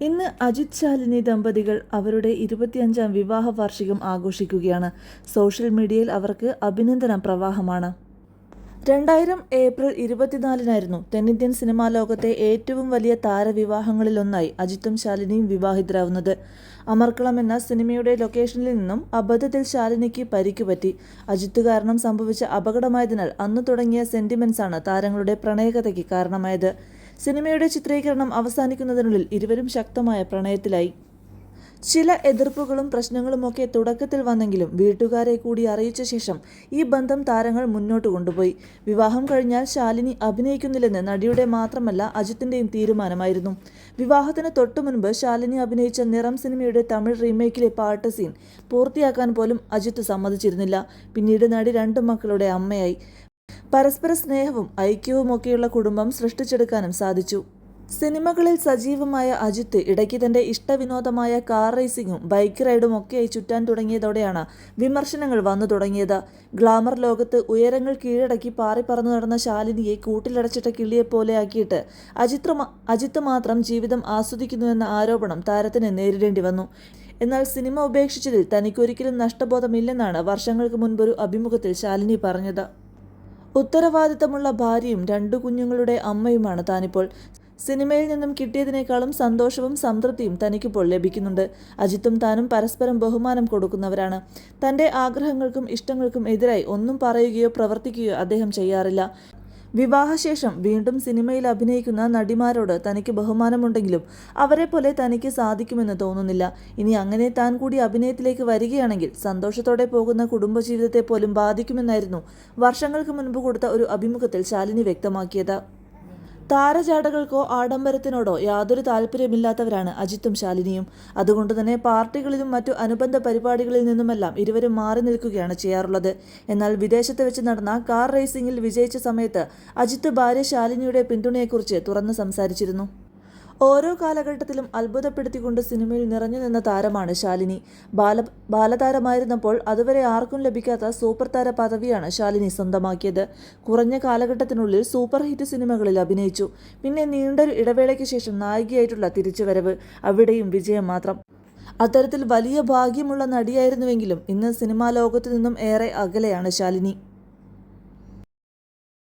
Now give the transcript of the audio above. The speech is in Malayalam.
ഇന്ന് അജിത് ശാലിനി ദമ്പതികൾ അവരുടെ ഇരുപത്തിയഞ്ചാം വിവാഹ വാർഷികം ആഘോഷിക്കുകയാണ്. സോഷ്യൽ മീഡിയയിൽ അവർക്ക് അഭിനന്ദന പ്രവാഹമാണ്. രണ്ടായിരം ഏപ്രിൽ ഇരുപത്തിനാലിനായിരുന്നു തെന്നിന്ത്യൻ സിനിമാ ലോകത്തെ ഏറ്റവും വലിയ താരവിവാഹങ്ങളിലൊന്നായി അജിത്തും ശാലിനിയും വിവാഹിതരാവുന്നത്. അമർക്കളം എന്ന സിനിമയുടെ ലൊക്കേഷനിൽ നിന്നും അബദ്ധത്തിൽ ശാലിനിക്ക് പരിക്ക് പറ്റി. അജിത്ത് കാരണം സംഭവിച്ച അപകടമായതിനാൽ അന്ന് തുടങ്ങിയ സെന്റിമെന്റ്സാണ് താരങ്ങളുടെ പ്രണയകഥയ്ക്ക് കാരണമായത്. സിനിമയുടെ ചിത്രീകരണം അവസാനിക്കുന്നതിനുള്ളിൽ ഇരുവരും ശക്തമായ പ്രണയത്തിലായി. ചില എതിർപ്പുകളും പ്രശ്നങ്ങളുമൊക്കെ തുടക്കത്തിൽ വന്നെങ്കിലും വീട്ടുകാരെ കൂടി അറിയിച്ച ശേഷം ഈ ബന്ധം താരങ്ങൾ മുന്നോട്ട് കൊണ്ടുപോയി. വിവാഹം കഴിഞ്ഞാൽ ശാലിനി അഭിനയിക്കുന്നില്ലെന്ന് നടിയുടെ മാത്രമല്ല അജിത്തിന്റെയും തീരുമാനമായിരുന്നു. വിവാഹത്തിന് തൊട്ടു മുൻപ് ശാലിനി അഭിനയിച്ച നിറം സിനിമയുടെ തമിഴ് റീമേക്കിലെ പാട്ട് സീൻ പൂർത്തിയാക്കാൻ പോലും അജിത്ത് സമ്മതിച്ചിരുന്നില്ല. പിന്നീട് നടി രണ്ടു മക്കളുടെ അമ്മയായി. പരസ്പര സ്നേഹവും ഐക്യവുമൊക്കെയുള്ള കുടുംബം സൃഷ്ടിച്ചെടുക്കാനും സാധിച്ചു. സിനിമകളിൽ സജീവമായ അജിത്ത് ഇടയ്ക്ക് തന്റെ ഇഷ്ടവിനോദമായ കാർ റേസിംഗും ബൈക്ക് റൈഡും ഒക്കെയായി ചുറ്റാൻ തുടങ്ങിയതോടെയാണ് വിമർശനങ്ങൾ വന്നു തുടങ്ങിയത്. ഗ്ലാമർ ലോകത്ത് ഉയരങ്ങൾ കീഴടക്കി പാറിപ്പറന്നു നടന്ന ശാലിനിയെ കൂട്ടിലടച്ചിട്ട കിളിയെപ്പോലെ ആക്കിയിട്ട് അജിത്ര അജിത്ത് മാത്രം ജീവിതം ആസ്വദിക്കുന്നുവെന്ന ആരോപണം താരത്തിന് നേരിടേണ്ടി വന്നു. എന്നാൽ സിനിമ ഉപേക്ഷിച്ചതിൽ തനിക്കൊരിക്കലും നഷ്ടബോധമില്ലെന്നാണ് വർഷങ്ങൾക്ക് മുൻപൊരു അഭിമുഖത്തിൽ ശാലിനി പറഞ്ഞത്. ഉത്തരവാദിത്തമുള്ള ഭാര്യയും രണ്ടു കുഞ്ഞുങ്ങളുടെ അമ്മയുമാണ് താനിപ്പോൾ. സിനിമയിൽ നിന്നും കിട്ടിയതിനേക്കാളും സന്തോഷവും സംതൃപ്തിയും തനിക്കിപ്പോൾ ലഭിക്കുന്നുണ്ട്. അജിത്തും താനും പരസ്പരം ബഹുമാനം കൊടുക്കുന്നവരാണ്. തന്റെ ആഗ്രഹങ്ങൾക്കും ഇഷ്ടങ്ങൾക്കും എതിരായി ഒന്നും പറയുകയോ പ്രവർത്തിക്കുകയോ അദ്ദേഹം ചെയ്യാറില്ല. വിവാഹശേഷം വീണ്ടും സിനിമയിൽ അഭിനയിക്കുന്ന നടിമാരോട് തനിക്ക് ബഹുമാനമുണ്ടെങ്കിലും അവരെ പോലെ തനിക്ക് സാധിക്കുമെന്ന് തോന്നുന്നില്ല. ഇനി അങ്ങനെ താൻ കൂടി അഭിനയത്തിലേക്ക് വരികയാണെങ്കിൽ സന്തോഷത്തോടെ പോകുന്ന കുടുംബജീവിതത്തെ പോലും ബാധിക്കുമെന്നായിരുന്നു വർഷങ്ങൾക്ക് മുൻപ് കൊടുത്ത ഒരു അഭിമുഖത്തിൽ ശാലിനി വ്യക്തമാക്കിയത്. താരചാടകൾക്കോ ആഡംബരത്തിനോടോ യാതൊരു താല്പര്യമില്ലാത്തവരാണ് അജിത്തും ശാലിനിയും. അതുകൊണ്ട് തന്നെ പാർട്ടികളിലും മറ്റു അനുബന്ധ പരിപാടികളിൽ നിന്നുമെല്ലാം ഇരുവരും മാറി നിൽക്കുകയാണ് ചെയ്യാറുള്ളത്. എന്നാൽ വിദേശത്ത് വെച്ച് നടന്ന കാർ റേസിംഗിൽ വിജയിച്ച സമയത്ത് അജിത്ത് ഭാര്യ ശാലിനിയുടെ പിന്തുണയെക്കുറിച്ച് തുറന്ന് സംസാരിച്ചിരുന്നു. ഓരോ കാലഘട്ടത്തിലും അത്ഭുതപ്പെടുത്തിക്കൊണ്ട് സിനിമയിൽ നിറഞ്ഞു നിന്ന താരമാണ് ശാലിനി. ബാല ബാലതാരമായിരുന്നപ്പോൾ അതുവരെ ആർക്കും ലഭിക്കാത്ത സൂപ്പർ താര പദവിയാണ് ശാലിനി സ്വന്തമാക്കിയത്. കുറഞ്ഞ കാലഘട്ടത്തിനുള്ളിൽ സൂപ്പർ ഹിറ്റ് സിനിമകളിൽ അഭിനയിച്ചു. പിന്നെ നീണ്ടൊരു ഇടവേളയ്ക്ക് ശേഷം നായികയായിട്ടുള്ള തിരിച്ചുവരവ് അവിടെയും വിജയം മാത്രം. അത്തരത്തിൽ വലിയ ഭാഗ്യമുള്ള നടിയായിരുന്നുവെങ്കിലും ഇന്ന് സിനിമാ ലോകത്തു നിന്നും ഏറെ അകലെയാണ് ശാലിനി.